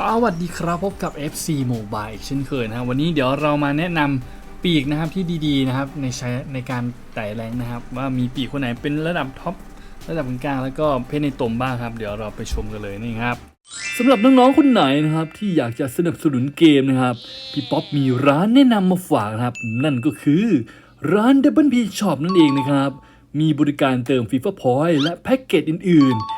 สวัสดีครับพบกับ FC Mobile อีกเช่นเคยนะครับวันนี้เดี๋ยวเรามาแนะนำปีกนะครับที่ดีๆนะครับในใช้ในการไต่แรงนะครับ ว่ามีปีกคนไหนเป็นระดับท็อประดับกลางแล้วก็เพชรในตมบ้างครับ เดี๋ยวเราไปชมกันเลยนี่ครับสำหรับน้องๆคนไหนนะครับ ที่อยากจะสนับสนุนเกมนะครับพี่ป๊อปมีร้านแนะนำมาฝากนะครับ นั่นก็คือร้าน Double P Shop นั่นเองนะครับ มีบริการเติม FIFA Point และแพ็กเกจอื่นๆ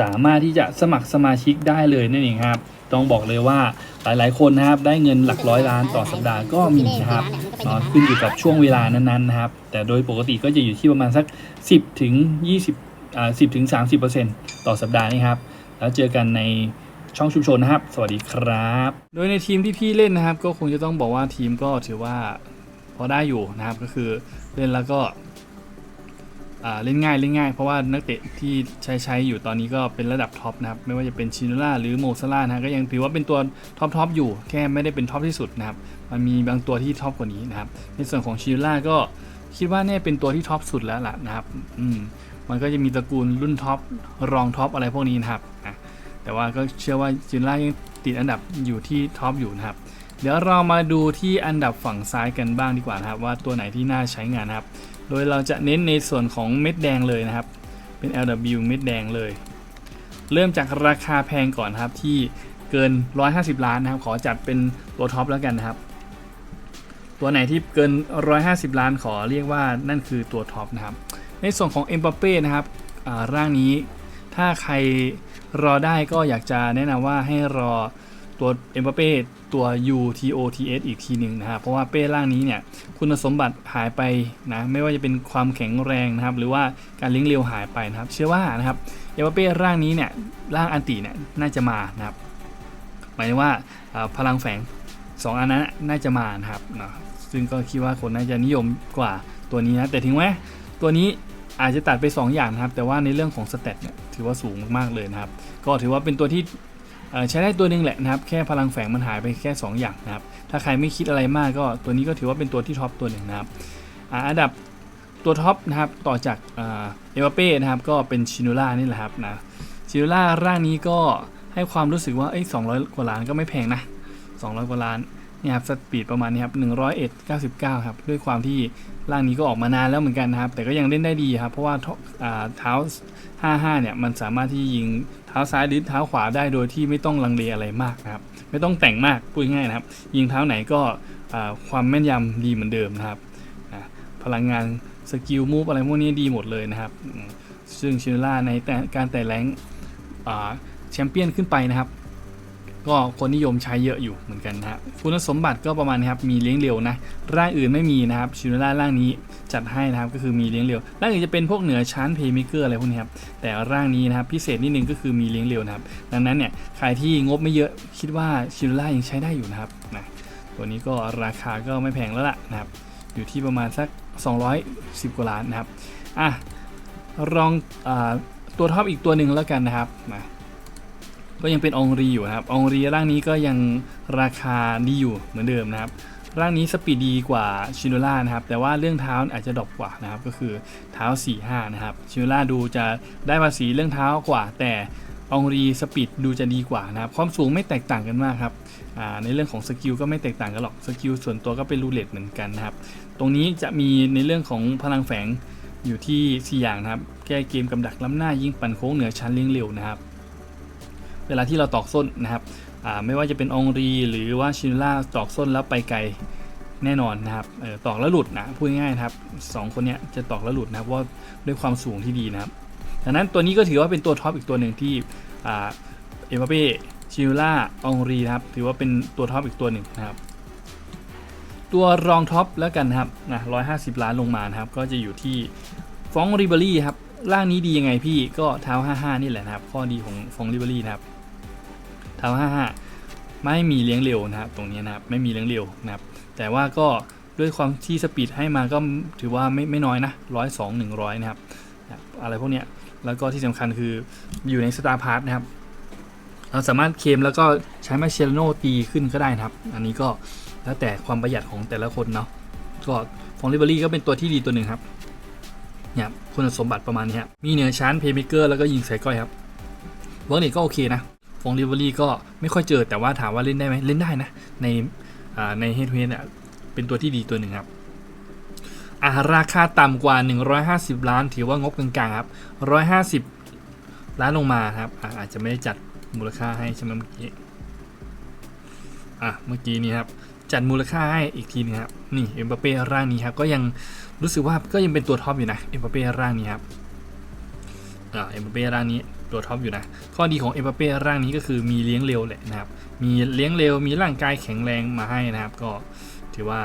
สามารถที่จะสมัครสมาชิกได้เลยนั่นเองครับ ต้องบอกเลยว่าหลายๆ คนนะครับได้เงินหลักร้อยล้านต่อสัปดาห์ก็มีนะครับนอนขึ้นอยู่กับช่วงเวลานั้นๆนะครับ แต่โดยปกติก็จะอยู่ที่ประมาณสัก 10ถึง20อ่า10ถึง30ต่อสัปดาห์นี่ครับ แล้วเจอกันในช่องชุมชนนะครับ สวัสดีครับ โดยในทีมที่พี่เล่นนะครับ ก็คงจะต้องบอกว่าทีมก็ถือว่าพอได้อยู่นะครับก็คือเล่นแล้วก็ เล่นง่ายเล่นง่ายเพราะว่านักเตะที่ใช้ใช้อยู่ตอนนี้ก็เป็นระดับท็อปนะครับไม่ว่าจะเป็นชินล่าหรือโมซาร่านะก็ยังถือว่าเป็นตัวท็อปทอปอยู่แค่ไม่ได้เป็นท็อปที่สุดนะครับมันมีบางตัวที่ท็อปกว่านี้นะครับในส่วนของชินล่าก็คิดว่าเนี่ยเป็นตัวที่ท็อปสุดแล้วล่ะนะครับอืมมันก็จะมีตระกูลรุ่นท็อปรองท็อปอะไรพวกนี้นะครับอะแต่ว่าก็เชื่อว่าชินล่ายังติดอันดับอยู่ที่ท็อปอยู่นะครับเดี๋ยวเรามาดูที่อันดับฝั่งซ้ายกันบ้างดีกว่านะครับว่าตัวไหนที่น่าใช้งานนะครับ โดยเราจะเน้นในส่วนของเม็ดแดงเลยนะครับ เป็น LW เม็ดแดงเลย เริ่มจากราคาแพงก่อนครับที่เกิน 150 ล้านนะครับ ขอจัดเป็นตัวท็อปแล้วกันนะครับ ตัวไหนที่เกิน 150 ล้านขอเรียกว่านั่นคือตัวท็อปนะครับ ในส่วนของเอ็มบัปเป้นะครับร่างนี้ถ้าใครรอได้ก็อยากจะแนะนำว่าให้รอตัวเอ็มบัปเป้ ตัว UTOTS อีกทีหนึ่งนะครับเพราะว่าเป้ร่างนี้เนี่ยคุณสมบัติหายไปนะไม่ว่าจะเป็นความแข็งแรงนะครับ หรือว่าการเลี้ยงเร็วหายไปนะครับ เชื่อว่านะครับเอ็มบัปเป้ร่างนี้เนี่ยร่างอันติเนี่ยน่าจะมานะครับหมายว่าพลังแฝง2อันนั้นน่าจะมานะครับนะซึ่งก็คิดว่าคนน่าจะนิยมกว่าตัวนี้นะแต่ถึงแม้ตัวนี้อาจจะตัดไป 2 อย่างนะครับ แต่ว่าในเรื่องของสเตตเนี่ยถือว่าสูงมากๆเลยนะครับ ก็ถือว่าเป็นตัวที่ ใช้ได้ตัวหนึงแหละนะครับแค่พลังแฝงมันหายไปแค่ 2 อย่างนะครับถ้าใครไม่คิดอะไรมากก็ตัวนี้ก็ถือว่าเป็นตัวที่ท็อปตัวหนึ่งนะครับอ่าอันดับตัวท็อปนะครับต่อจากเอเวาเป้นะครับก็เป็นชินูล่านี่แหละครับนะชินูล่าร่างนี้ก็ให้ความรู้สึกว่าเอ้ย200กว่าล้านก็ไม่แพงนะ200 กว่าล้านนี่ครับสปีดประมาณนี้ครับ101 99 ครับ ด้วยความที่ร่างนี้ก็ออกมานานแล้วเหมือนกันนะครับ แต่ก็ยังเล่นได้ดีครับ เพราะว่าท่ออ่าเท้า 55 เนี่ย มันสามารถที่ยิง เท้าซ้ายหรือเท้าขวาได้โดยที่ไม่ต้องลังเลอะไรมากนะครับ ไม่ต้องแต่งมากพูดง่ายนะครับ ยิงเท้าไหนก็ความแม่นยำดีเหมือนเดิมนะครับพลังงานสกิลมูฟอะไรพวกนี้ดีหมดเลยนะครับ ซึ่งชินล่าในการแต่แรงแชมเปี้ยนขึ้นไปนะครับ ก็คนนิยมใช้เยอะอยู่เหมือนกันนะครับคุณสมบัติก็ประมาณนี้ครับมีเลี้ยงเร็วนะร่างอื่นไม่มีนะครับชินล่าร่างนี้จัดให้นะครับก็คือมีเลี้ยงเร็วร่างอื่นจะเป็นพวกเหนือชั้นเพย์เมเกอร์อะไรพวกนี้ครับแต่ร่างนี้นะครับพิเศษนิดนึงก็คือมีเลี้ยงเร็วนะครับ ดังนั้นเนี่ยใครที่งบไม่เยอะคิดว่าชินล่ายังใช้ได้อยู่นะครับนะตัวนี้ก็ราคาก็ไม่แพงแล้วล่ะนะครับอยู่ที่ประมาณสัก 210 กว่าล้านนะครับอะลองอตัวท็อปอีกตัวหนึ่งแล้วกันนะครับนะ ก็ยังเป็นองรีอยู่ครับองรีร่างนี้ก็ยังราคาดีอยู่เหมือนเดิมนะครับ ร่างนี้สปีดดีกว่าชิโนล่านะครับ แต่ว่าเรื่องเท้าอาจจะดรอปกว่านะครับ ก็คือเท้า 4-5 นะครับ ชิโนล่าดูจะได้ภาษีเรื่องเท้ากว่า แต่องรีสปีดดูจะดีกว่านะครับ ความสูงไม่แตกต่างกันมากครับในเรื่องของสกิลก็ไม่แตกต่างกันหรอก สกิลส่วนตัวก็เป็นรูเลตเหมือนกันนะครับ ตรงนี้จะมีในเรื่องของพลังแฝงอยู่ที่ 4 อย่างนะครับ แก้เกมกำดักล้ำหน้ายิงปั่นโค้งเหนือชั้นเลี้ยงเร็วนะครับ เวลาที่เราตอกส้นนะครับไม่ว่าจะเป็นองรีหรือว่าชินล่าตอกส้นแล้วไปไกลแน่นอนนะครับออตอกแล้วหลุดนะพูดง่ายๆนะครับสองคนเนี้ยจะตอกแล้วหลุดนะครับเพราะว่าด้วยความสูงที่ดีนะครับดังนั้นตัวนี้ก็ถือว่าเป็นตัวท็อปอีกตัวหนึ่งที่เอ็มบัปเป้ชินล่าองรีนะครับถือว่าเป็นตัวท็อปอีกตัวหนึ่งนะครับตัวรองท็อปแล้วกันนะครับนะ150ล้านลงมานะครับ ก็จะอยู่ที่ฟองริเบอรี่ครับ ร่างนี้ดียังไงพี่ก็เท้า 55 นี่แหละนะครับ ข้อดีของฟองริเบอรี่นะครับ เท้า55 ไม่มีเลี้ยงเร็วนะครับตรงนี้นะครับไม่มีเลี้ยงเร็วนะครับ แต่ว่าก็ด้วยความที่สปีดให้มาก็ถือว่าไม่ไม่น้อยนะร้อยสองหนึ่งร้อยนะครับ อะไรพวกเนี้ยแล้วก็ที่สำคัญคืออยู่ในสตาร์พาร์ทนะครับ เราสามารถเคมแล้วก็ใช้มาเชลโนตีขึ้นก็ได้นะครับ อันนี้ก็แล้วแต่ความประหยัดของแต่ละคนเนาะก็ฟองลิเบอรี่ก็เป็นตัวที่ดีตัวหนึ่งครับเนี่ยคุณสมบัติประมาณนี้ครับมีเหนือชั้นเพย์เมเกอร์แล้วก็ยิงใส่ก้อยครับเวิร์กเนก็โอเคนะ ฟงลิเบอรี่ก็ไม่ค่อยเจอแต่ว่าถามว่าเล่นได้ไหมเล่นได้นะ ในในเฮดเฮดเนี่ยเป็นตัวที่ดีตัวหนึ่งครับอาราคาต่ำกว่า 150 ล้าน ถือว่างบกลางๆครับ 150 ล้านลงมาครับอาอาจจะไม่ได้จัดมูลค่าให้ใช่ไหมเมื่อกี้อะเมื่อกี้นี้ครับจัดมูลค่าให้อีกทีนึงครับนี่เอ็มบัปเป้ร่างนี้ครับก็ยังรู้สึกว่าก็ยังเป็นตัวท็อปอยู่นะเอ็มบัปเป้ร่างนี้ครับอ่าเอ็มบัปเป้ร่างนี้ ตัวท็อปอยู่นะ ข้อดีของเอ็มบัปเป้ร่างนี้ก็คือมีเลี้ยงเร็วแหละนะครับ มีเลี้ยงเร็ว มีร่างกายแข็งแรงมาให้นะครับ ก็ถือว่า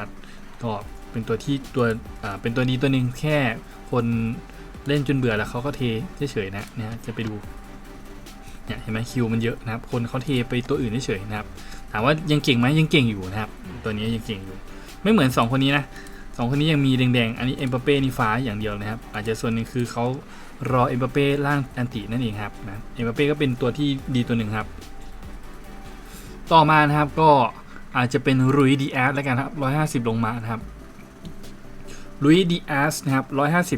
ก็เป็นตัวที่ตัวเป็นตัวดีตัวหนึ่งแค่คนเล่นจนเบื่อแล้วเขาก็เทเฉยๆนะนี่ยจะไปดูเนี่ยเห็นไหมคิวมันเยอะนะครับ คนเขาเทไปตัวอื่นเฉยๆนะครับ ถามว่ายังเก่งไหมยังเก่งอยู่นะครับ ตัวนี้ยังเก่งอยู่ ไม่เหมือน 2 คนนี้นะสองคนนี้ยังมีแดงๆ อันนี้เอ็มบัปเป้นี่ฟ้าอย่างเดียวนะครับ อาจจะส่วนหนึ่งคือเขา รอเอ็มบัปเป้ร่างแอนตินั่นเองครับนะเอ็มบัปเป้ก็เป็นตัวที่ดีตัวหนึ่งครับ ต่อมานะครับก็อาจจะเป็นรุยดีแอสแล้วกันครับ 150 ลงมานะครับลุยดีแอสนะครับ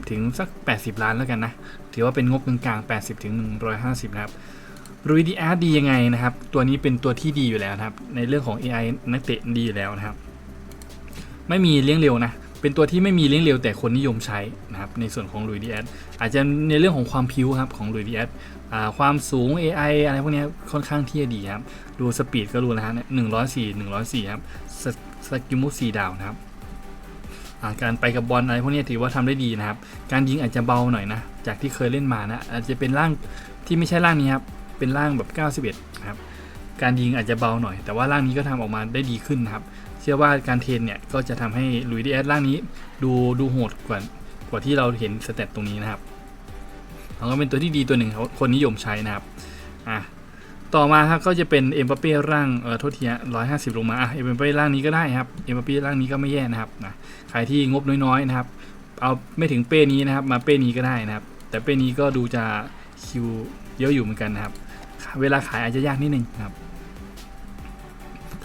150ถึงสัก80ล้านแล้วกันนะ ถือว่าเป็นงบกลางๆ80ถึง150 นะครับรุยดีแอดดียังไงนะครับ ตัวนี้เป็นตัวที่ดีอยู่แล้วนะครับ ในเรื่องของ AI นักเตะดีอยู่แล้วนะครับ ไม่มีเลี้ยงเร็วนะ เป็นตัวที่ไม่มีเลี้ยงเร็วแต่คนนิยมใช้นะครับในส่วนของลุยดีแอดอาจจะในเรื่องของความพิ้วครับของลุยดีแอดความสูง AI อะไรพวกนี้ค่อนข้างที่จะดีครับ ดูสปีดก็รู้นะฮะหนึ่งร้อยสี่หนึ่งร้อยสี่ครับสสกิลมูสี่ดาวนะครับาการไปกับบอลอะไรพวกนี้ถือว่าทำได้ดีนะครับ การยิงอาจจะเบาหน่อยนะ จากที่เคยเล่นมานะ อาจจะเป็นร่างที่ไม่ใช่ร่างนี้ครับ เป็นร่างแบบ 91นะครับ การยิงอาจจะเบาหน่อย แต่ว่าร่างนี้ก็ทำออกมาได้ดีขึ้นนะครับ ชื่อว่าการเทรนเนี่ยก็จะทำให้ลุยดีแอสร่างนี้ ดูดูโหดกว่ากว่าที่เราเห็นสเตตตรงนี้นะครับมันก็เป็นตัวที่ดีตัวหนึ่งเขาคนนิยมใช้นะครับอะต่อมาครับก็จะเป็นเอ็มบัปเป้ร่างเออโทษทีฮะร้อยห้าสิบลงมาอะเอ็มบัปเป้ร่างนี้ก็ได้ครับเอ็มบัปเป้ร่างนี้ก็ไม่แย่นะครับนะใครที่งบน้อยๆนะครับ เอาไม่ถึงเป้นี้นะครับ มาเป้นี้ก็ได้นะครับ แต่เป้นี้ก็ดูจะคิวเยอะอยู่เหมือนกันนะครับ เวลาขายอาจจะยากนิดนึงนะครับ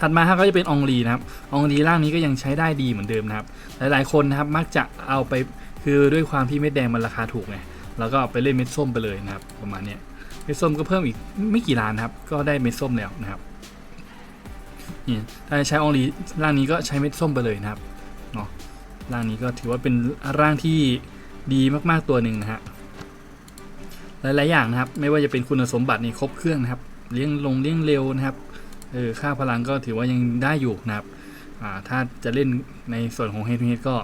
ถัดมาครับก็จะเป็นองลีนะครับองลีร่างนี้ก็ยังใช้ได้ดีเหมือนเดิมนะครับ หลายๆคนนะครับมักจะเอาไปคือด้วยความที่เม็ดแดงมันราคาถูกไงแล้วก็เอาไปเล่นเม็ดส้มไปเลยนะครับ ประมาณนี้เม็ดส้มก็เพิ่มอีกไม่กี่ล้านนะครับ ก็ได้เม็ดส้มแล้วนะครับนี่ถ้าใช้องลีร่างนี้ก็ใช้เม็ดส้มไปเลยนะครับเนาะร่างนี้ก็ถือว่าเป็นร่างที่ดีมากๆตัวหนึ่งนะฮะหลายๆอย่างนะครับ ไม่ว่าจะเป็นคุณสมบัติในครบเครื่องนะครับ เลี้ยงลงเลี้ยงเร็วนะครับ เออค่าพลังก็ถือว่ายังได้อยู่นะครับอ่าถ้าจะเล่นในส่วนของเฮดเฮดก็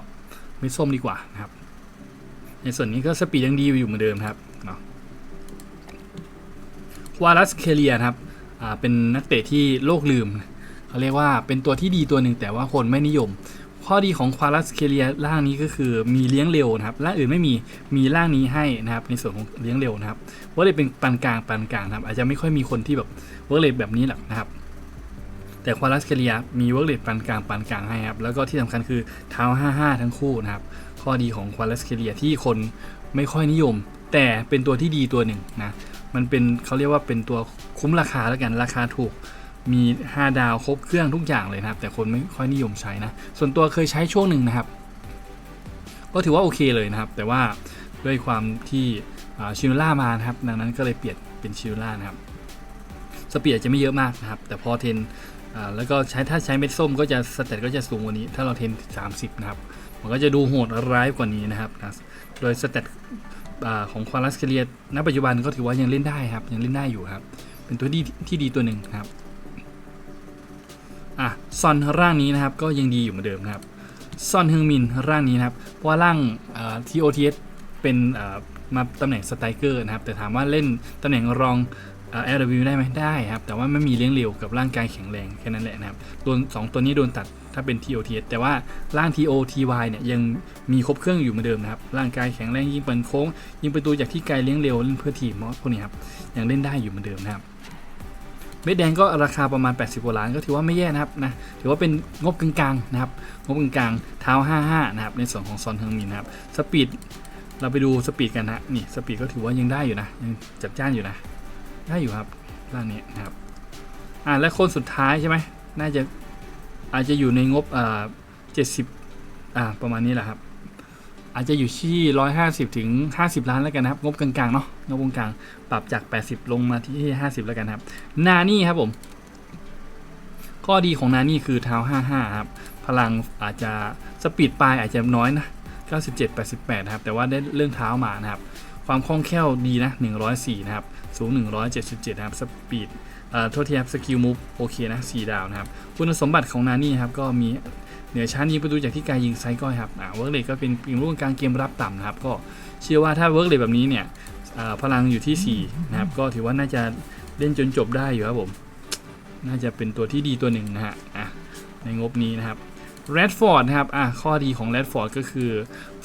ไม่ส้มดีกว่านะครับ ในส่วนนี้ก็สปีดยังดีอยู่เหมือนเดิมครับเนาะวาลัสเคเลียครับอ่าเป็นนักเตะที่โลกลืมเขาเรียกว่าเป็นตัวที่ดีตัวหนึ่งแต่ว่าคนไม่นิยม ข้อดีของควาลัสเคเลียร่างนี้ก็คือมีเลี้ยงเร็วนะครับร่างอื่นไม่มีมีร่างนี้ให้นะครับ ในส่วนของเลี้ยงเร็วนะครับเว่าเลยเป็นปานกลางปานกลางครับ อาจจะไม่ค่อยมีคนที่แบบเวิร์กเลทแบบนี้หรอกนะครับ แต่ควาลัสเคเลียมีเวิร์กเลทปานกลางปานกลางให้ครับ แล้วก็ที่สำคัญคือเท้า 55 ทั้งคู่นะครับ ข้อดีของควาลัสเคเลียที่คนไม่ค่อยนิยม แต่เป็นตัวที่ดีตัวหนึ่งนะ มันเป็นเขาเรียกว่าเป็นตัวคุ้มราคาแล้วกันราคาถูกมี 5 ดาวครบเครื่องทุกอย่างเลยนะครับ แต่คนไม่ค่อยนิยมใช้นะ ส่วนตัวเคยใช้ช่วงหนึ่งนะครับ ก็ถือว่าโอเคเลยนะครับ แต่ว่าด้วยความที่ชิลล่ามานะครับ ดังนั้นก็เลยเปลี่ยนเป็นชิลล่านะครับ สปีดจะไม่เยอะมากนะครับ แต่พอเทน อ่าแล้วก็ใช้ถ้าใช้เม็ดส้มก็จะสเตตก็จะสูงกว่านี้ ถ้าเราเทน 30 นะครับ มันก็จะดูโหดร้ายกว่านี้นะครับนะโดยสเตตของควาลัสเคเลียณปัจจุบันก็ถือว่ายังเล่นได้ครับ ยังเล่นได้อยู่ครับ เป็นตัวที่ที่ดีตัวหนึ่งครับอะซอนร่างนี้นะครับก็ยังดีอยู่เหมือนเดิมครับซอนฮึงมินร่างนี้นะครับเพราะว่าร่างทีโอทีเอสเป็นมาตำแหน่งสไตรเกอร์นะครับ แต่ถามว่าเล่นตำแหน่งรอง เอลวิวได้ไหมได้ครับ แต่ว่าไม่มีเลี้ยงเร็วกับร่างกายแข็งแรงแค่นั้นแหละนะครับโดนสองตัวนี้โดนตัดถ้าเป็น TOTS แต่ว่าร่าง TOTY เนี่ยยังมีครบเครื่องอยู่เหมือนเดิมนะครับ ร่างกายแข็งแรงยิงเปิดโค้ง ยิงประตูจากที่ไกลเลี้ยงเร็วเล่นเพื่อทีมอสพวกนี้ครับยังเล่นได้อยู่เหมือนเดิมนะครับเม็ดแดงก็ราคาประมาณ 80กว่าล้านก็ถือว่าไม่แย่นะครับนะถือว่าเป็นงบกลางๆนะครับงบกลางๆเท้า 55 นะครับในส่วนของซอนเฮงมินนะครับสปีดเราไปดูสปีดกันนะนี่สปีดก็ถือว่ายังได้อยู่นะยังจับจ้านอยู่นะ ได้อยู่ครับร่างนี้นะครับอ่าและคนสุดท้ายใช่ไหมน่าจะอาจจะอยู่ในงบอ่า70อ่าประมาณนี้แหละครับอาจจะอยู่ที่150ถึง50ล้านแล้วกันนะครับ งบกลางๆเนาะงบกลางๆปรับจาก80ลงมาที่50แล้วกันครับ นานี่ครับผมข้อดีของนานี่คือเท้า55ครับ พลังอาจจะสปีดปลายอาจจะน้อยนะ97 88นะครับ แต่ว่าได้เรื่องเท้ามานะครับ ความคล่องแคล่วดีนะ 104 นะครับ สูง 177 นะครับ สปีดเอ่อโทษทีครับสกิลมูฟโอเคนะ 4 ดาวนะครับ คุณสมบัติของนานี่ครับ ก็มีเหนือชั้นยิงประตูจากที่กลยิงไซก้อยครับอ่าเวิร์กเลก็เป็นปีมร่วงกลางเกมรับต่ำนะครับ ก็เชื่อว่าถ้าเวิร์กเลแบบนี้เนี่ยอ่าพลังอยู่ที่ 4 นะครับ ก็ถือว่าน่าจะเล่นจนจบได้อยู่ครับผม น่าจะเป็นตัวที่ดีตัวหนึ่งนะฮะอะในงบนี้นะครับแรดฟอร์ดนะครับ อะ ข้อดีของแรดฟอร์ดก็คือ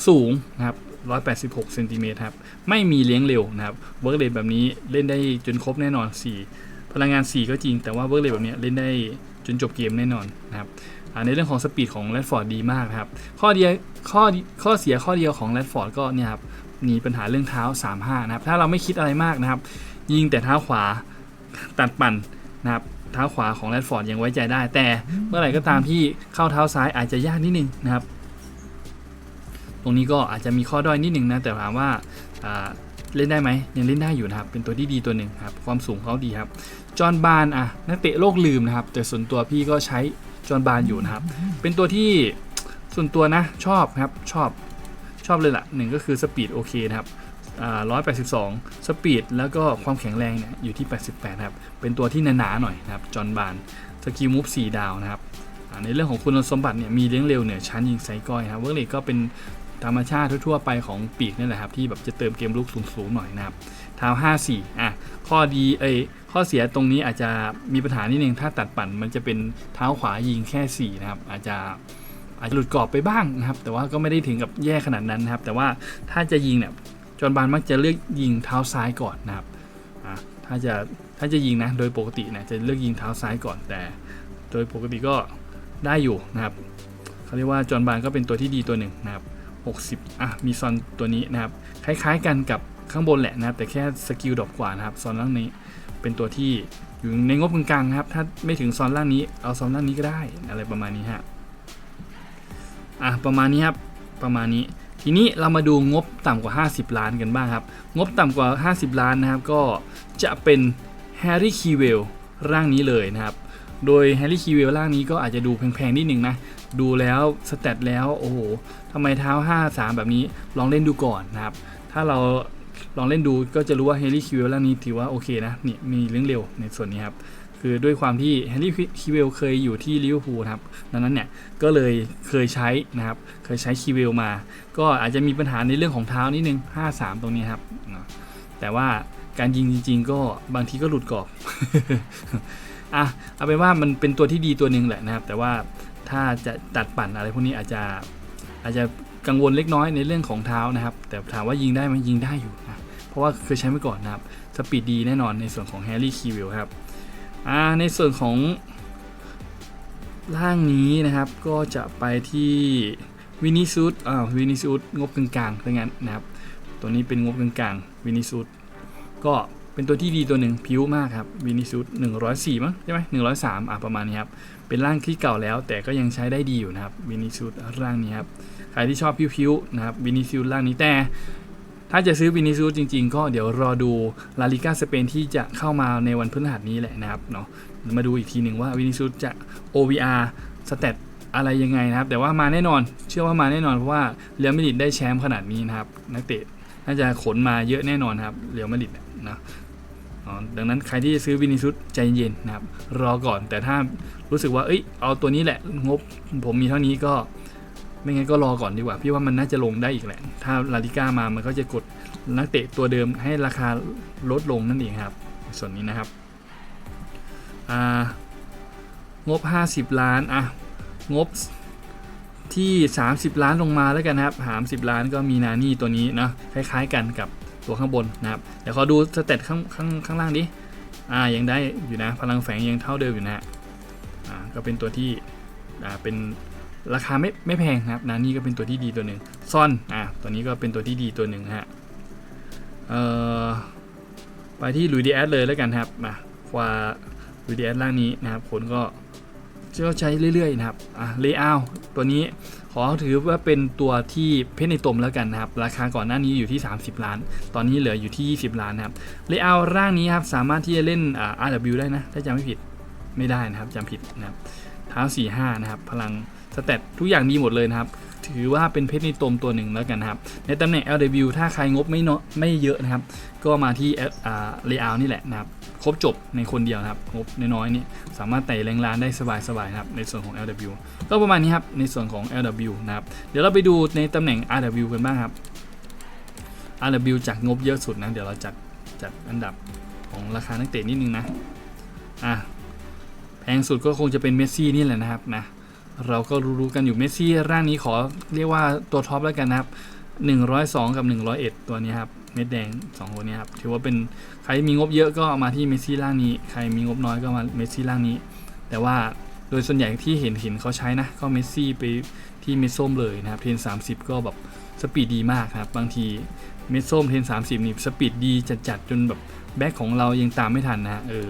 สูงนะครับ 186เซนติเมตรครับ ไม่มีเลี้ยงเร็วนะครับเวิร์กเลแบบนี้เล่นได้จนครบแน่นอน 4 พลังงาน 4 ก็จริง แต่ว่าเวิร์กเลแบบนี้เล่นได้จนจบเกมแน่นอนนะครับในเรื่องของสปีดของแรดฟอร์ดดีมากครับ ข้อเดียวข้อข้อเสียข้อเดียวของแรดฟอร์ดก็เนี่ยครับมีปัญหาเรื่องเท้า 3-5 นะครับ ถ้าเราไม่คิดอะไรมากนะครับ ยิงแต่เท้าขวาตัดปั่นนะครับเท้าขวาของแรดฟอร์ดยังไว้ใจได้ แต่เมื่อไหร่ก็ตามที่เข้าเท้าซ้ายอาจจะยากนิดนึงนะครับ ตรงนี้ก็อาจจะมีข้อด้อยนิดนึงนะแต่ถามว่าเล่นได้ไหมยังเล่นได้อยู่นะครับ เป็นตัวที่ดีตัวหนึ่งครับความสูงเขาดีครับจอห์นบานอะนักเตะโลกลืมนะครับ แต่ส่วนตัวพี่ก็ใช้จอห์นบานอยู่นะครับ เป็นตัวที่ส่วนตัวนะชอบครับชอบชอบเลยละ่ะหนึ่งก็คือสปีดโอเคนะครับร้อยแปดสิบสองสปีดแล้วก็ความแข็งแรงเนี่ยอยู่ที่ 88 ครับ เป็นตัวที่หนาๆหน่อยนะครับ จอห์นบาน สกิลมูฟ4ดาวนะครับ ในเรื่องของคุณสมบัติเนี่ยมีเลี้ยงเร็วเหนือชั้นยิงไซก้อยนะครับ เวิร์กเลก็เป็น ธรรมชาติทั่วๆไปของปีกนี่แหละครับที่แบบจะเติมเกมลุกสูงๆหน่อยนะครับเท้า54อะข้อดีเอ้ยข้อเสียตรงนี้อาจจะมีปัญหานิดนึงถ้าตัดปั่นมันจะเป็นเท้าขวายิงแค่4นะครับอาจจะอาจจะหลุดกรอบไปบ้างนะครับ แต่ว่าก็ไม่ได้ถึงกับแย่ขนาดนั้นนะครับ แต่ว่าถ้าจะยิงเนี่ยจอนบานมักจะเลือกยิงเท้าซ้ายก่อนนะครับอะถ้าจะถ้าจะยิงนะ โดยปกติเนี่ยจะเลือกยิงเท้าซ้ายก่อนแต่ โดยปกติก็ได้อยู่นะครับเขาเรียกว่าจอนบานก็เป็นตัวที่ดีตัวหนึ่งนะครับ 60 อะ มีซอนตัวนี้นะครับ คล้ายๆกันกับข้างบนแหละนะครับ แต่แค่สกิลดรอปกว่านะครับซอนล่างนี้เป็นตัวที่อยู่ในงบกลางๆนะครับ ถ้าไม่ถึงซอนล่างนี้ เอาซอนล่างนี้ก็ได้อะไรประมาณนี้ฮะอะประมาณนี้ครับประมาณนี้ ทีนี้เรามาดูงบต่ำกว่า 50 ล้านกันบ้างครับ งบต่ำกว่า 50 ล้านนะครับ ก็จะเป็นแฮร์รี่คีเวลร่างนี้เลยนะครับ โดยแฮร์รี่คีเวลร่างนี้ก็อาจจะดูแพงๆนิดหนึ่งนะ ดูแล้วสแตทแล้ว โอ้โหทำไมเท้า 5 3 แบบนี้ลองเล่นดูก่อนนะครับ ถ้าเราลองเล่นดูก็จะรู้ว่าเฮ r รี่คิวเวลร่างนี้ถือว่าโอเคนะเนี่ยมีเรื่องเร็วในส่วนนี้ครับคือด้วยความที่แฮร์รี่คิวเวลเคยอยู่ที่ลิเวอร์พูลนะครับดังนั้นเนี่ยก็เลยเคยใช้นะครับ เคยใช้คิวเวลมา ก็อาจจะมีปัญหาในเรื่องของเท้านิดนึง 5-3 ตรงนี้ครับ แต่ว่าการยิงจริง ๆ ก็บางทีก็หลุดกรอบ อะเอาเป็นว่ามันเป็นตัวที่ดีตัวหนึ่งแหละนะครับ แต่ว่าถ้าจะตัดปั่นอะไรพวกนี้อาจจะอาจจะกังวลเล็กน้อยในเรื่องของเท้านะครับ แต่ถามว่ายิงได้ไหมยิงได้อยู่นะเพราะว่าเคยใช้มาก่อนนะครับสปีดดีแน่นอนในส่วนของแฮร์รี่คีวิลครับอ่าในส่วนของร่างนี้นะครับก็จะไปที่วินิซูดอ่าวินิซูดงบกลางๆถ้างั้นนะครับ ตัวนี้เป็นงบกลางๆวินิซูดก็ เป็นตัวที่ดีตัวหนึ่งพิ้วมากครับวินิซูด104มั้งใช่ไหม103อะประมาณนี้ครับ เป็นร่างที่เก่าแล้ว แต่ก็ยังใช้ได้ดีอยู่นะครับวินิซูดร่างนี้ครับ ใครที่ชอบพิ้วๆนะครับวินิซิลร่างนี้แต่ถ้าจะซื้อวินิซิลจริงๆ ก็เดี๋ยวรอดูลาลิก้าสเปนที่จะเข้ามาในวันพฤหัสนี้แหละนะครับเนาะมาดูอีกทีหนึ่งว่าวินิซิลจะ OVR สเตตอะไรยังไงนะครับ แต่ว่ามาแน่นอน เชื่อว่ามาแน่นอนเพราะว่าเรอัลมาดริดได้แชมป์ขนาดนี้นะครับ นักเตะน่าจะขนมาเยอะแน่นอนครับเรอัลมาดริดนะ ดังนั้นใครที่จะซื้อวินิซุสใจเย็นนะครับ รอก่อนแต่ถ้ารู้สึกว่าเอ้ยเอาตัวนี้แหละ งบผมมีเท่านี้ก็ ไม่งั้นก็รอก่อนดีกว่า พี่ว่ามันน่าจะลงได้อีกแหละ ถ้าลาลิก้ามามันก็จะกดนักเตะตัวเดิมให้ราคาลดลงนั่นเองครับ ส่วนนี้นะครับอ่างบ 50 ล้านอะงบที่ 30 ล้านลงมาแล้วกันนะครับหาม10ล้านก็มีนานี่ตัวนี้เนาะคล้าย ๆกันกับ ตัวข้างบนนะครับ เดี๋ยวขอดูสเตตข้างข้างข้างล่างดิ อ่า ยังได้อยู่นะ พลังแฝงยังเท่าเดิมอยู่นะฮะอ่า ก็เป็นตัวที่ อ่า เป็นราคาไม่ไม่แพงนะครับนะนี่ก็เป็นตัวที่ดีตัวหนึ่งซ่อน อ่า ตัวนี้ก็เป็นตัวที่ดีตัวหนึ่งฮะ เอ่อ ไปที่ลุยดีแอดเลยแล้วกันครับ มาควาลุยดีแอดล่างนี้นะครับผลก็ ก็ใช้เรื่อยๆนะครับอะเลเยอร์ตัวนี้ขอถือว่าเป็นตัวที่เพชรในตมแล้วกันนะครับ ราคาก่อนหน้านี้อยู่ที่ 30 ล้าน ตอนนี้เหลืออยู่ที่ 20 ล้านนะครับเลเยอร์ร่างนี้ครับสามารถที่จะเล่นอ่า RW ได้นะ ถ้าจำไม่ผิดไม่ได้นะครับจำผิดนะครับเท้า45นะครับ พลังสเตตทุกอย่างดีหมดเลยนะครับ ถือว่าเป็นเพชรในตมตัวหนึ่งแล้วกันครับ ในตำแหน่ง LW ถ้าใครงบไม่เนาะไม่เยอะนะครับ ก็มาที่เลเยอร์นี่แหละนะครับ ครบจบในคนเดียวครับ งบน้อยๆนี่สามารถไต่แรงล้านได้สบายๆนะครับ ในส่วนของ LW ก็ประมาณนี้ครับ ในส่วนของ LW นะครับ เดี๋ยวเราไปดูในตำแหน่ง RW กันบ้างครับ RW จากงบเยอะสุดนะ เดี๋ยวเราจัดจัดอันดับของราคานักเตะนิดนึงนะ อะ แพงสุดก็คงจะเป็นเมสซี่นี่แหละนะครับนะ เราก็รู้ๆกันอยู่เมสซี่ร่างนี้ขอเรียกว่าตัวท็อปแล้วกันนะครับ 102 กับ 101 ตัวนี้ครับ เม็ดแดง2ตัวนี้ครับ ถือว่าเป็นใครมีงบเยอะก็มาที่เมสซี่ร่างนี้ ใครมีงบน้อยก็มาเมสซี่ร่างนี้ แต่ว่าโดยส่วนใหญ่ที่เห็นเห็นเขาใช้นะ ก็เมสซี่ไปที่เมสส้มเลยนะครับ เทน 30 ก็แบบสปีดดีมากครับ บางทีเมสส้มเทน 30 นี่สปีดดีจัดๆจนแบบแบ็คของเรายังตามไม่ทันนะ เออ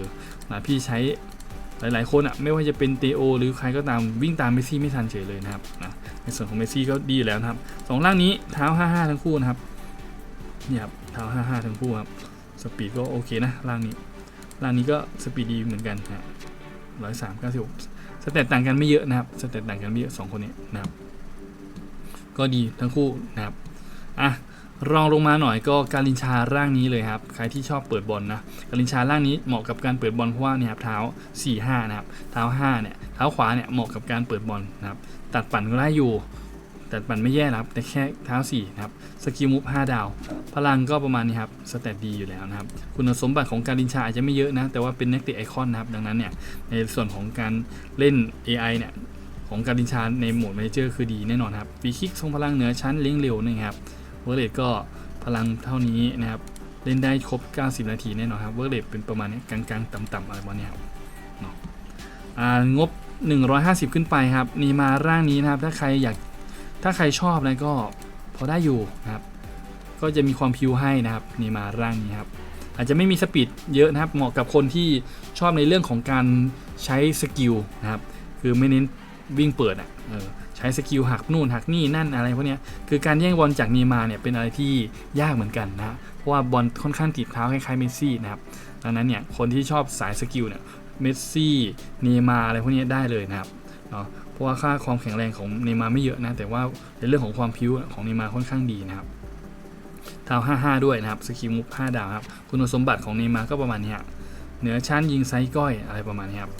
นะพี่ใช้ หลายๆ คนอะไม่ว่าจะเป็นเตโอ หรือใครก็ตามวิ่งตามเมสซี่ไม่ทันเฉยเลยนะครับนะในส่วนของเมสซี่ก็ดีอยู่แล้วนะครับสองล่างนี้เท้า 55 ทั้งคู่นะครับเนี่ยครับเท้า 55 ทั้งคู่ครับสปีดก็โอเคนะล่างนี้ล่างนี้ก็สปีดดีเหมือนกันนะร้อยสามเก้าสิบสเตตต่างกันไม่เยอะนะครับสเตตต่างกันไม่เยอะสองคนนี้นะครับ ก็ดีทั้งคู่นะครับ รองลงมาหน่อยก็การินชาร่างนี้เลยครับ ใครที่ชอบเปิดบอลนะการินชาร่างนี้เหมาะกับการเปิดบอลเพราะว่าเนี่ยครับเท้า 4 5 นะครับ เท้า5เนี่ยเท้าขวาเนี่ยเหมาะกับการเปิดบอลนะครับ ตัดปั่นก็ได้อยู่ ตัดปั่นไม่แย่นะครับ แต่แค่เท้า4นะครับ สกิลมุฟ5ดาว พลังก็ประมาณนี้ครับ สแตตดีอยู่แล้วนะครับ คุณสมบัติของการินชาอาจจะไม่เยอะนะ แต่ว่าเป็นนักเตะไอคอนนะครับ ดังนั้นเนี่ย ในส่วนของการเล่น AI เนี่ย ของการินชาในโหมด m มเจอร์คือดีแน่นอนครับฟีคิกทรงพลังเหนือชั้นเลี้ยงเร็วนะครับ เวอร์เรทก็พลังเท่านี้นะครับ เล่นได้ครบ 90 นาทีแน่นอนครับ เวอร์เรทเป็นประมาณนี้กลางๆ ต่ำๆอะไรประมาณนี้ครับเนาะอ่างบ 150 ขึ้นไปครับ นี่มาร่างนี้นะครับ ถ้าใครอยาก ถ้าใครชอบนะก็พอได้อยู่นะครับ ก็จะมีความพิวให้นะครับ นี่มาร่างนี้ครับ อาจจะไม่มีสปีดเยอะนะครับ เหมาะกับคนที่ชอบในเรื่องของการใช้สกิลนะครับ คือไม่เน้นวิ่งเปิดอะ เออ ใช้สกิลหักนู่นหักนี่นั่นอะไรพวกนี้คือการแย่งบอลจากเนย์มาเนี่ยเป็นอะไรที่ยากเหมือนกันนะเพราะว่าบอลค่อนข้างติดเท้าคล้ายๆเมสซี่นะครับดังนั้นเนี่ยคนที่ชอบสายสกิลเนี่ยเมสซี่เนย์มาอะไรพวกนี้ได้เลยนะครับเนาะเพราะว่าค่าความแข็งแรงของเนย์มาไม่เยอะนะแต่ว่าในเรื่องของความพิ้วของเนย์มาค่อนข้างดีนะครับเท้า55 ด้วยนะครับสกิลมุก5ดาวครับคุณสมบัติของเนย์มาก็ประมาณนี้เหนือชั้นยิงไซก้อยอะไรประมาณนี้ครับ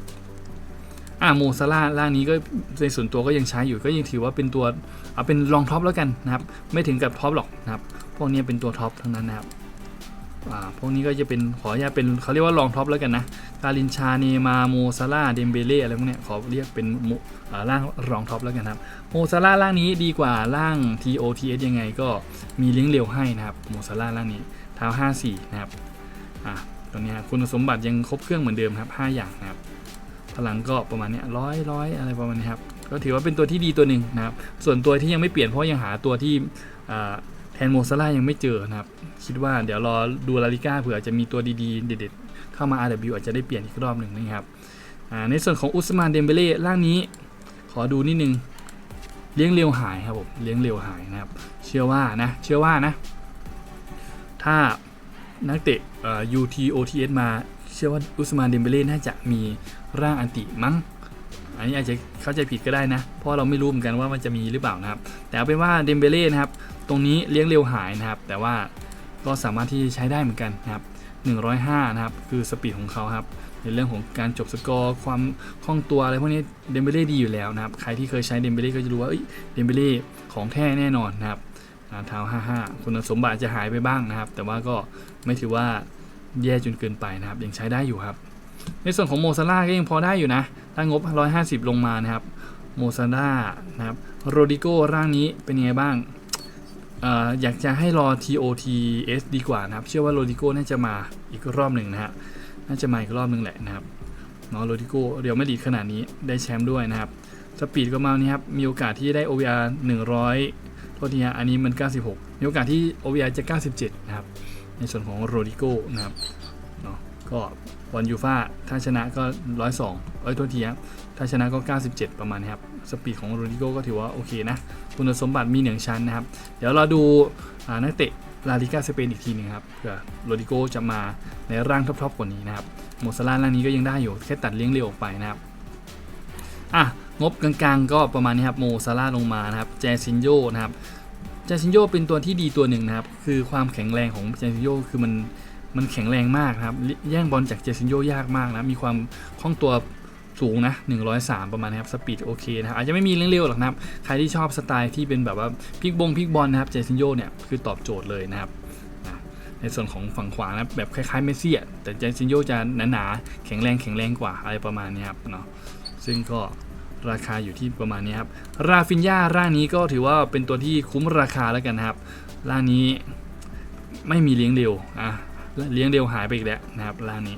อ่าโมซาร่าล่างนี้ก็ในส่วนตัวก็ยังใช้อยู่ก็ยังถือว่าเป็นตัวเอาเป็นรองท็อปแล้วกันนะครับ ไม่ถึงกับท็อปหรอกนะครับ พวกนี้เป็นตัวท็อปทั้งนั้นนะครับอ่าพวกนี้ก็จะเป็นขออนุญาตเป็นเขาเรียกว่ารองท็อปแล้วกันนะการินชาเนมาโมซาร่าเดมเบเล่อะไรพวกเนี้ยขอเรียกเป็นโมอ่าล่างรองท็อปแล้วกันครับโมซาร่าล่างนี้ดีกว่าล่าง TOTS ยังไงก็มีเลี้ยงเร็วให้นะครับโมซาร่าล่างนี้เท้า54 นะครับอ่าตัวนี้คุณสมบัติยังครบเครื่องเหมือนเดิมครับ 5 อย่างนะครับ พลังก็ประมาณนี้ร้อยร้อยอะไรประมาณนี้ครับ ก็ถือว่าเป็นตัวที่ดีตัวหนึ่งนะครับ ส่วนตัวที่ยังไม่เปลี่ยนเพราะยังหาตัวที่แทนโมซาร่ายังไม่เจอนะครับ คิดว่าเดี๋ยวรอดูลาลิก้าเผื่อจะมีตัวดีๆ เด็ดๆ เข้ามา RW อาจจะได้เปลี่ยนอีกรอบหนึ่งนะครับในส่วนของอุสมานเดมเบเล่ร่างนี้ ขอดูนิดนึงเลี้ยงเร็วหายครับผมเลี้ยงเร็วหายนะครับ เชื่อว่านะ เชื่อว่านะ ถ้านักเตะเอ่อ UTOTS มา เชื่อว่าอุสมานเดมเบเล่น่าจะมี ร่างอันติมั้ง อันนี้อาจจะเข้าใจผิดก็ได้นะ เพราะเราไม่รู้เหมือนกันว่ามันจะมีหรือเปล่านะครับ แต่เอาเป็นว่าเดมเบเล่นะครับ ตรงนี้เลี้ยงเร็วหายนะครับ แต่ว่าก็สามารถที่จะใช้ได้เหมือนกันนะครับ 105 นะครับ คือสปีดของเขาครับในเรื่องของการจบสกอร์ความคล่องตัวอะไรพวกนี้เดมเบเล่ดีอยู่แล้วนะครับ ใครที่เคยใช้เดมเบเล่ก็จะรู้ว่าเดมเบเล่ของแท้แน่นอนนะครับอ่าเท้า55 คุณสมบัติจะหายไปบ้างนะครับ แต่ว่าก็ไม่ถือว่าแย่จนเกินไปนะครับ ยังใช้ได้อยู่ครับ ในส่วนของโมซาร่าก็ยังพอได้อยู่นะ ถ้างบ 150 ลงมานะครับ โมซาร่านะครับ โรดิโก้ร่างนี้เป็นยังไงบ้างอออยากจะให้รอ TOTS ดีกว่านะครับ เชื่อว่าโรดิโก้น่าจะมาอีกรอบหนึ่งนะฮะ น่าจะมาอีกรอบหนึ่งแหละนะครับเนาะโรดิโก้เรียวไม่ดีขนาดนี้ได้แชมป์ด้วยนะครับ สปีดก็มานี่ครับ มีโอกาสที่ได้ OVR 100 โทษทีฮะ อันนี้มัน 96 มีโอกาสที่ OVR จะ 97 นะครับ ในส่วนของโรดิโก้นะครับ เนาะ ก็ บอลยูฟ่าถ้าชนะก็102เอ้ยโทษทีครับถ้าชนะก็ 97 ประมาณครับ สปีดของโรดิโกก็ถือว่าโอเคนะ คุณสมบัติมีหนึ่งชั้นนะครับ เดี๋ยวเราดูนักเตะลาลิกาสเปนอีกทีหนึงครับเผื่อโรดิโกจะมาในร่างท็อปๆกว่านี้นะครับโมซาร่าร่างนี้ก็ยังได้อยู่ แค่ตัดเลี้ยงเร็วออกไปนะครับ อะ งบกลางๆ ก็ประมาณนี้ครับ โมซาร่าลงมานะครับ แจซินโยนะครับ แจซินโยเป็นตัวที่ดีตัวหนึ่งนะครับ คือความแข็งแรงของแจซินโยคือมัน มันแข็งแรงมากนะครับแย่งบอลจากเจซินโยยากมากนะมีความคล่องตัวสูงนะ 103 ประมาณนี้ครับ สปีดโอเคนะครับอาจจะไม่มีเร่งเร็วหรอกนะครับ ใครที่ชอบสไตล์ที่เป็นแบบว่าพลิกบงพลิกบอลนะครับ เจซินโยเนี่ย คือตอบโจทย์เลยนะครับ ในส่วนของฝั่งขวานะแบบคล้ายๆเมสซี่แต่เจซินโยจะหนาๆ แข็งแรงแข็งแรงกว่าอะไรประมาณนี้ครับเนาะ ซึ่งก็ราคาอยู่ที่ประมาณนี้ครับ ราฟินยาร่างนี้ก็ถือว่าเป็นตัวที่คุ้มราคาแล้วกันนะครับ ร่างนี้ไม่มีเลี้ยงเร็วอะ เลี้ยงเร็วหายไปอีกแล้วนะครับร่างนี้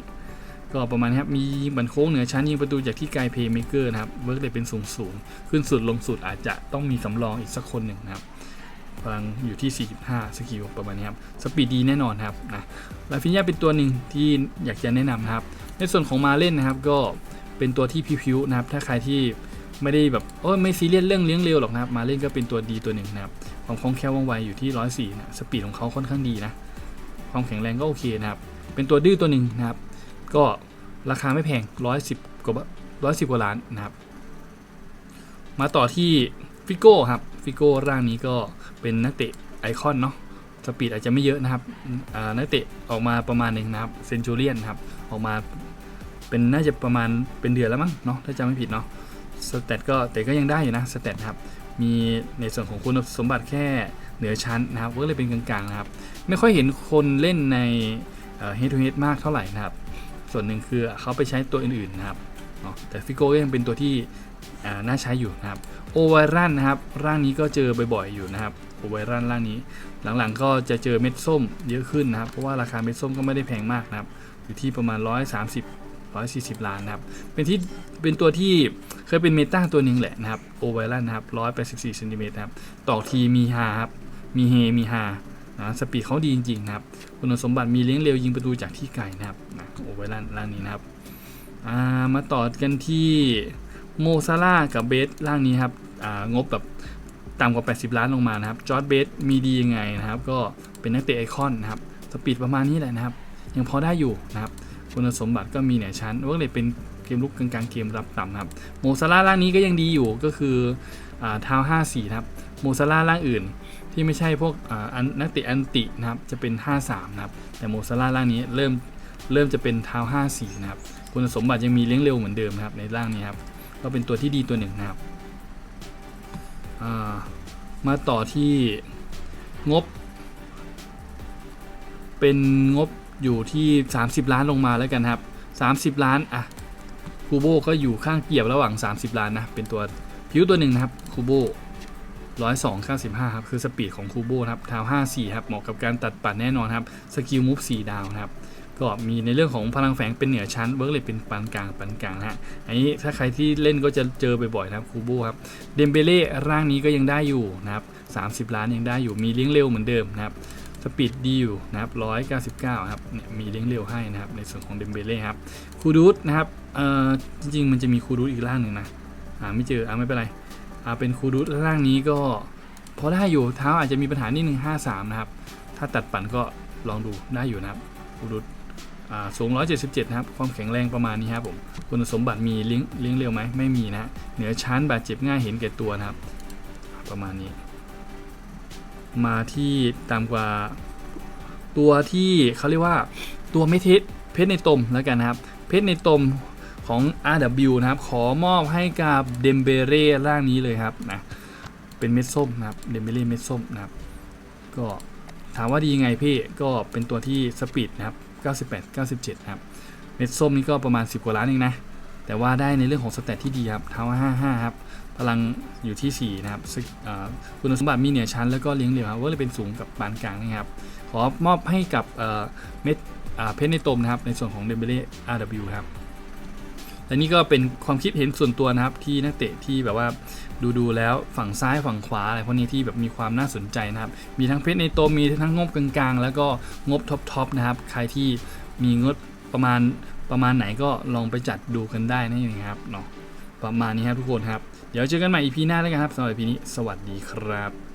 ก็ประมาณนี้ครับ มีบันโค้งเหนือชั้นยิงประตูจากที่ไกลเพย์เมเกอร์นะครับ เวิร์กเลยเป็นสูงสูงขึ้นสุดลงสุดอาจจะต้องมีสำรองอีกสักคนหนึ่งนะครับพลังอยู่ที่ 45 สกิลประมาณนี้ครับ สปีดดีแน่นอนครับนะลาฟินยาเป็นตัวหนึ่งที่อยากจะแนะนำนะครับ ในส่วนของมาเล่นนะครับก็เป็นตัวที่พิวๆนะครับ ถ้าใครที่ไม่ได้แบบโอ้ยไม่ซีเรียสเรื่องเลี้ยงเร็วหรอกนะครับ มาเล่นก็เป็นตัวดีตัวหนึ่งนะครับความคล่องแคล่วว่องไวอยู่ที่ 104นะสปีดของเขาค่อนข้างดีนะ ความแข็งแรงก็โอเคนะครับ เป็นตัวดื้อตัวหนึ่งนะครับ ก็ราคาไม่แพง 110 กว่าร้อยสิบกว่าล้านนะครับ มาต่อที่ฟิโก้ครับ ฟิโก้ร่างนี้ก็เป็นนักเตะไอคอนเนาะ สปีดอาจจะไม่เยอะนะครับอ่านักเตะออกมาประมาณหนึ่งนะครับ เซนจูเรียนครับ ออกมาเป็นน่าจะประมาณเป็นเดือนแล้วมั้งเนาะ ถ้าจำไม่ผิดเนาะ สเตตก็แต่ก็ยังได้อยู่นะ สเตตครับ มีในส่วนของคุณสมบัติแค่เหนือชั้นนะครับ ก็เลยเป็นกลางๆนะครับ ไม่ค่อยเห็นคนเล่นในเฮดทูเฮดมากเท่าไหร่นะครับ ส่วนหนึ่งคือเขาไปใช้ตัวอื่นๆนะครับแต่ฟิโก้ยังเป็นตัวที่น่าใช้อยู่นะครับโอไวรันนะครับร่างนี้ก็เจอบ่อยๆอยู่นะครับโอไวรันร่างนี้ หลังๆก็จะเจอเม็ดส้มเยอะขึ้นนะครับ เพราะว่าราคาเม็ดส้มก็ไม่ได้แพงมากนะครับอยู่ที่ประมาณ 130 140 ล้านนะครับ เป็นที่ เป็นตัวที่เคยเป็นเมตาตัวหนึ่งแหละนะครับ โอไวรันนะครับ 184เซนติเมตรนะครับ ต่อทีมีฮาครับ มีเฮ มีฮา นะสปีดเขาดีจริงๆนะครับ คุณสมบัติมีเลี้ยงเร็วยิงประตูจากที่ไกลนะครับนะโอไวรันร่างนี้นะครับามาต่อกันที่โมซาร่ากับเบสร่างนี้ครับงบแบบต่ำกว่า 80 ล้านลงมานะครับจอร์ดเบสมีดียังไงนะครับ ก็เป็นนักเตะไอคอนนะครับ สปีดประมาณนี้แหละนะครับ ยังพอได้อยู่นะครับ คุณสมบัติก็มีเหนือชั้นเวิร์กเลยเป็นเกมลุกกลางๆเกมรับต่ำนะครับ โมซาร่าร่างนี้ก็ยังดีอยู่ก็คืออ่าทาว54นะครับ โมซาร่าร่างอื่น ที่ไม่ใช่พวกอันนักเตะอันตินะครับจะเป็น 53 นะครับ แต่โมซาร่าร่างนี้เริ่มเริ่มจะเป็นทาว54 นะครับ คุณสมบัติยังมีเลี้ยงเร็วเหมือนเดิมนะครับในร่างนี้ครับก็เป็นตัวที่ดีตัวหนึ่งนะครับมาต่อที่งบ เป็นงบอยู่ที่ 30 ล้านลงมาแล้วกันครับ 30 ล้านอะคูโบก็อยู่ข้างเกียบระหว่าง 30 ล้านนะเป็นตัวผิวตัวหนึ่งนะครับคูโบ 102 95ครับคือสปีดของคูโบครับเท้า54ครับเหมาะกับการตัดปัดแน่นอนครับสกิลมูฟ4ดาวครับก็มีในเรื่องของพลังแฝงเป็นเหนือชั้นเวิร์กเลยเป็นปานกลางปานกลางนะฮะอันนี้ถ้าใครที่เล่นก็จะเจอบ่อยๆนะครับคูโบครับเดมเบเล่ร่างนี้ก็ยังได้อยู่นะครับ30 ล้านยังได้อยู่มีเลี้ยงเร็วเหมือนเดิมนะครับสปีดดีอยู่นะครับ199ครับเนี่ยมีเลี้ยงเร็วให้นะครับในส่วนของเดมเบเล่ครับคูดูสนะครับเอ่อจริงๆมันจะมีคูดูสอีกร่างหนึ่งนะอ่าไม่เจออ่าไม่เป็นไร เป็นคูดูสร่างนี้ก็พอได้อยู่เท้าอาจจะมีปัญหานิดนึง53นะครับ ถ้าตัดปั่นก็ลองดูได้อยู่นะครับคูดูสอ่าสูง 177 นะครับ ความแข็งแรงประมาณนี้ครับผม คุณสมบัติมีเลี้ยงเลี้ยงเร็วไหม ไม่มีนะ เหนือชั้นบาดเจ็บง่ายเห็นแก่ตัวนะครับ ประมาณนี้ มาที่ตามกว่าตัวที่เขาเรียกว่าตัวไม่เทสเพชรในตมแล้วกันนะครับ เพชรในตม ของ RW นะครับ ขอมอบให้กับเดมเบเร่ร่างนี้เลยครับนะเป็นเม็ดส้มนะครับเดมเบเร่เม็ดส้มนะครับ ก็ถามว่าดียังไงพี่ก็เป็นตัวที่สปีดนะครับ98 97นะครับเม็ดส้มนี่ก็ประมาณ 10 กว่าล้านเองนะ แต่ว่าได้ในเรื่องของสเตตที่ดีครับเท้า55 ครับ พลังอยู่ที่ 4 นะครับคุณสมบัติมีเหนือชั้นแล้วก็เลี้ยงเหลวครับว่าเลยเป็นสูงกับปานกลางนะครับ ขอมอบให้กับเม็ดเพชรในตมนะครับ ในส่วนของเดมเบเล่ RW ครับ และนี่ก็เป็นความคิดเห็นส่วนตัวนะครับที่นักเตะที่แบบว่าดูดูแล้วฝั่งซ้ายฝั่งขวาอะไรพวกนี้ที่แบบมีความน่าสนใจนะครับ มีทั้งเพชรในตมมีทั้งงบกลางๆ แล้วก็งบท็อปๆนะครับ ใครที่มีงบประมาณประมาณไหนก็ลองไปจัดดูกันได้นะครับเนาะประมาณนี้ครับทุกคนครับ เดี๋ยวเจอกันใหม่ EP หน้าแล้วกันครับสำหรับ EP นี้สวัสดีครับ